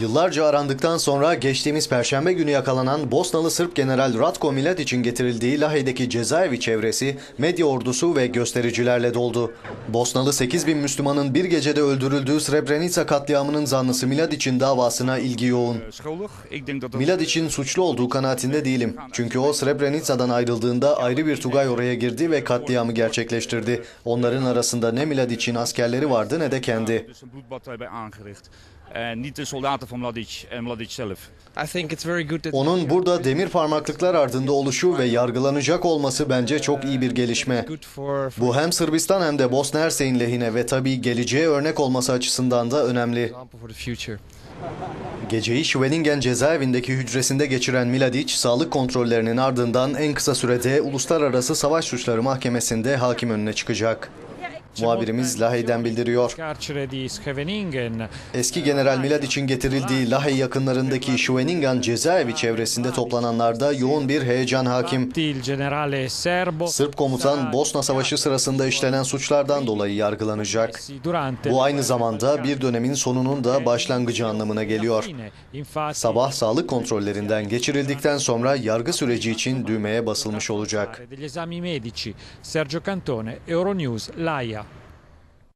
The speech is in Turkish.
Yıllarca arandıktan sonra geçtiğimiz perşembe günü yakalanan Bosnalı Sırp General Ratko Mladić'in getirildiği Lahey'deki cezaevi çevresi medya ordusu ve göstericilerle doldu. Bosnalı 8 bin Müslümanın bir gecede öldürüldüğü Srebrenica katliamının zanlısı Mladić'in davasına ilgi yoğun. dat Mladić'in suçlu olduğu kanaatinde değilim. Çünkü o Srebrenica'dan ayrıldığında ayrı bir Tugay oraya girdi ve katliamı gerçekleştirdi. Onların arasında ne Mladić'in askerleri vardı ne de kendi. En niet de soldaten van Mladic en Mladic zelf. I think it's very good that Onun burada demir parmaklıklar ardında oluşu ve yargılanacak olması bence çok iyi bir gelişme. Bu hem Sırbistan hem de Bosna Hersey'in lehine ve tabii geleceğe örnek olması açısından da önemli. Geceyi Schwenningen cezaevindeki hücresinde geçiren Mladic, sağlık kontrollerinin ardından en kısa sürede Uluslararası Savaş Suçları Mahkemesi'nde hakim önüne çıkacak. Muhabirimiz Lahey'den bildiriyor. Eski General Mladić'in getirildiği Lahey yakınlarındaki Schwenningen cezaevi çevresinde toplananlarda yoğun bir heyecan hakim. Sırp komutan Bosna Savaşı sırasında işlenen suçlardan dolayı yargılanacak. Bu aynı zamanda bir dönemin sonunun da başlangıcı anlamına geliyor. Sabah sağlık kontrollerinden geçirildikten sonra yargı süreci için düğmeye basılmış olacak. Sergio Cantone, Euronews, L'Aia.